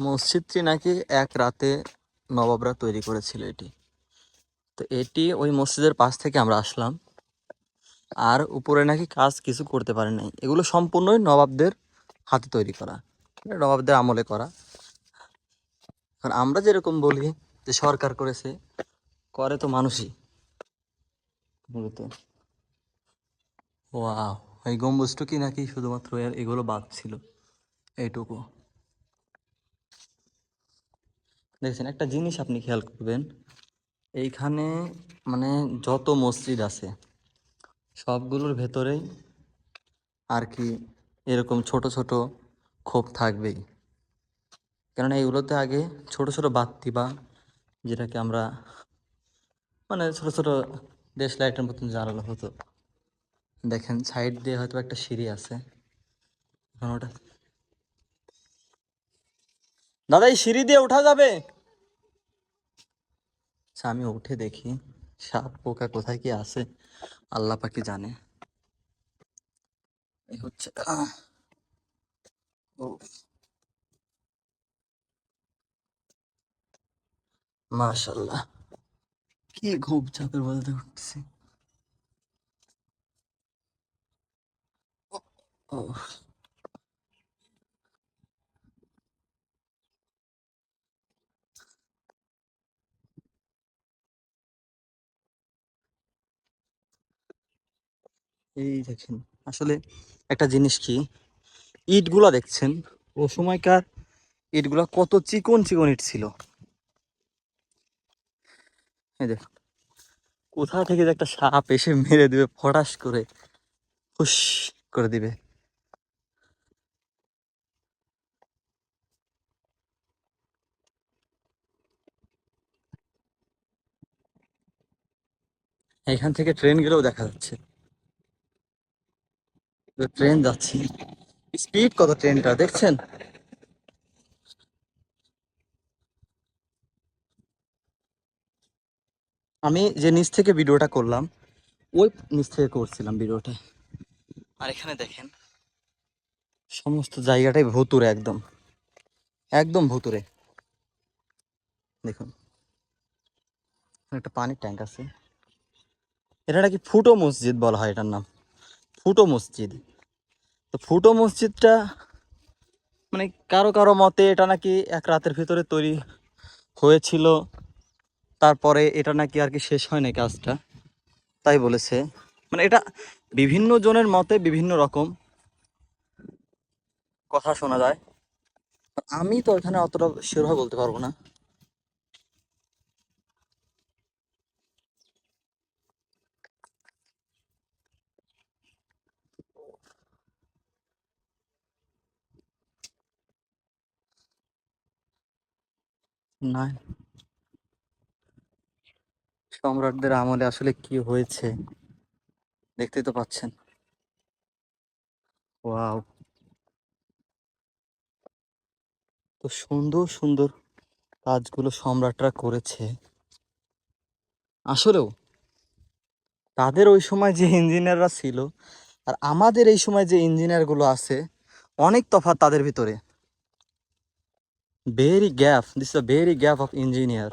মসজিদটি নাকি এক রাতে নবাবরা তৈরি করেছিল এটি। তো এটি ওই মসজিদের পাশ থেকে আমরা আসলাম। আর উপরে নাকি কাজ কিছু করতে পারে নাই। এগুলো সম্পূর্ণই নবাবদের হাতে তৈরি করা। মানে নবাবদের আমলে করা। কারণ আমরা যেরকম বলি যে সরকার করেছে, করে তো মানুষই। মূলত। ওয়াও, এই গম্বুজটুকি নাকি শুধুমাত্র এগুলো বাদ ছিল। এইটুকু। দেখছেন, একটা জিনিস আপনি খেয়াল করবেন, এইখানে মানে যত মসজিদ আছে, সবগুলোর ভেতরেই আর কি এরকম ছোট ছোট খোপ থাকবেই। কেননা এইগুলোতে আগে ছোট ছোট বাতি বা যেটাকে আমরা মানে ছোট ছোট দেশ লাইটের মতন জ্বালানো হতো। দেখেন, সাইড দিয়ে হয়তো একটা সিঁড়ি আছে। ওটা দাদা, এই সিঁড়ি দিয়ে ওঠা যাবে? আমি উঠে দেখি সাপ পোকা কোথায় কি আছে, আল্লাহ পাকি জানে। এই হচ্ছে ও। মাশাল্লাহ কি ঘুম চাপের বলতে উঠছি। ও। এই দেখেন, আসলে একটা জিনিস কি? ইটগুলা দেখছেন? ও সময়কার ইটগুলা কত চিকন চিকন ইট ছিল। এই দেখুন, কোথা থেকে যে একটা সাপ এসে মেরে দিবে, ফটাস করে হুস করে দিবে। এখান থেকে ট্রেন গেলেও দেখা যাচ্ছে। ট্রেন যাচ্ছে। স্পিড কত ট্রেনটা দেখছেন? আমি যে নিচ থেকে ভিডিওটা করলাম, ওই নিচ থেকে করছিলাম ভিডিওটা। আর এখানে দেখেন, সমস্ত জায়গাটাই ভুতুরে একদম। একদম ভুতুরে দেখুন। একটা পানির ট্যাঙ্ক আছে। এটা নাকি ফুটো মসজিদ বলা হয় এটার নাম। ফুটো মসজিদ। তো ফুটো মসজিদটা মানে কারও কারও মতে এটা নাকি এক রাতের ভিতরে তৈরি হয়েছিল, তারপরে এটা নাকি আর কি শেষ হয় না কাজটা, তাই বলেছে। মানে এটা বিভিন্ন জনের মতে বিভিন্ন রকম কথা শোনা যায়। আমি তো এখানে অতটা শিওরভাবে বলতে পারব না। না সম্রাটদের আমলে আসলে কি হয়েছে দেখতে তো পাচ্ছেন। ওয়াও। তো সুন্দর সুন্দর কাজগুলো সম্রাটরা করেছে। আসলেও তাদের ওই সময় যে ইঞ্জিনিয়াররা ছিল আর আমাদের এই সময় যে ইঞ্জিনিয়ারগুলো আছে, অনেক তফাৎ তাদের ভিতরে। Berry gap. This is a berry gap of engineer.